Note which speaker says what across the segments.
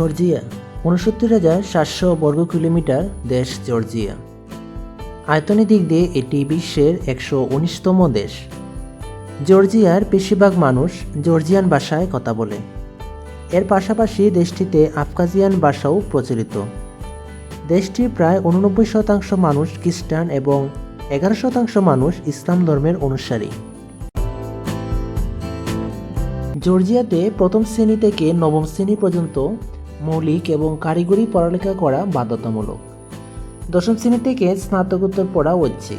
Speaker 1: Georgia, উনসত্তর হাজার সাতশো বর্গ কিলোমিটার দেশ জর্জিয়া। আয়তনের দিক দিয়ে এটি বিশ্বের একশো উনিশতম দেশ। জর্জিয়ার বেশিরভাগ মানুষ জর্জিয়ান ভাষায় কথা বলে। এর পাশাপাশি দেশটিতে আফগাজিয়ান ভাষাও প্রচলিত। দেশটির প্রায় উননব্বই শতাংশ মানুষ খ্রিস্টান এবং এগারো শতাংশ মানুষ ইসলাম ধর্মের অনুসারী। জর্জিয়াতে প্রথম শ্রেণি থেকে নবম শ্রেণি পর্যন্ত মৌলিক এবং কারিগরি পড়ালেখা করা বাধ্যতামূলক। দশম শ্রেণি থেকে স্নাতকোত্তর পড়া ঐচ্ছিক।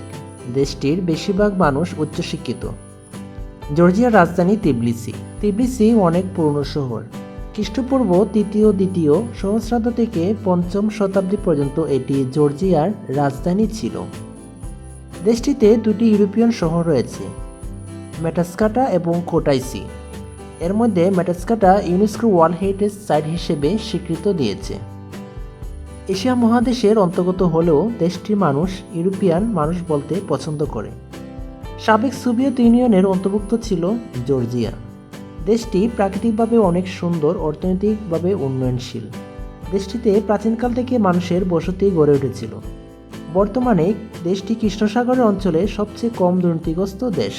Speaker 1: দেশটির বেশিরভাগ মানুষ উচ্চশিক্ষিত। জর্জিয়ার রাজধানী তিবলিসি। তিবলিসি অনেক পুরনো শহর। খ্রিস্টপূর্ব তৃতীয়, দ্বিতীয় সহস্রাব্দ থেকে পঞ্চম শতাব্দী পর্যন্ত এটি জর্জিয়ার রাজধানী ছিল। দেশটিতে দুটি ইউরোপিয়ান শহর রয়েছে মেটাস্কাটা এবং কোটাইসি। এর মধ্যে মেটাস্কাটা ইউনেস্কো ওয়ার্ল্ড হেরিটেজ সাইট হিসেবে স্বীকৃত দিয়েছে। এশিয়া মহাদেশের অন্তর্গত হলেও দেশটির মানুষ ইউরোপিয়ান মানুষ বলতে পছন্দ করে। সাবেক সোভিয়েত ইউনিয়নের অন্তর্ভুক্ত ছিল জর্জিয়া। দেশটি প্রাকৃতিকভাবে অনেক সুন্দর, অর্থনৈতিকভাবে উন্নয়নশীল। দেশটিতে প্রাচীনকাল থেকে মানুষের বসতি গড়ে উঠেছিল। বর্তমানে দেশটি কৃষ্ণসাগরের অঞ্চলে সবচেয়ে কম দুর্নীতিগ্রস্ত দেশ।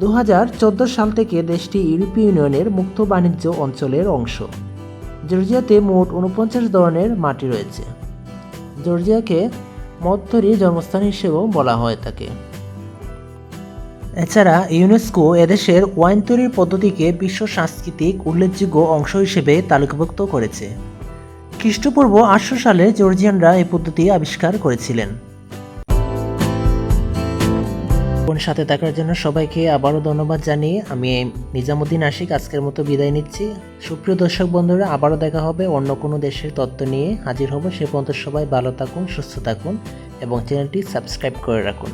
Speaker 1: দু হাজার চোদ্দ সাল থেকে দেশটি ইউরোপীয় ইউনিয়নের মুক্ত বাণিজ্য অঞ্চলের অংশ। জর্জিয়াতে মোট উনপঞ্চাশ ধরনের মাটি রয়েছে। জর্জিয়াকে মত্তরির জন্মস্থান হিসেবেও বলা হয়ে থাকে। এছাড়া ইউনেস্কো এদেশের ওয়াইন তৈরির পদ্ধতিকে বিশ্ব সাংস্কৃতিক উল্লেখযোগ্য অংশ হিসেবে তালিকাভুক্ত করেছে। খ্রিস্টপূর্ব আটশো সালে জর্জিয়ানরা এই পদ্ধতি আবিষ্কার করেছিলেন। বোন সাথে থাকার জন্য সবাইকে আবারও ধন্যবাদ জানিয়ে আমি নিজামুদ্দিন আশিক আজকের মতো বিদায় নিচ্ছি। সুপ্রিয় দর্শক বন্ধুরা, আবারও দেখা হবে অন্য কোনো দেশের তত্ত্ব নিয়ে। হাজির হব সে পর্যন্ত সবাই ভালো থাকুন, সুস্থ থাকুন এবং চ্যানেলটি সাবস্ক্রাইব করে রাখুন।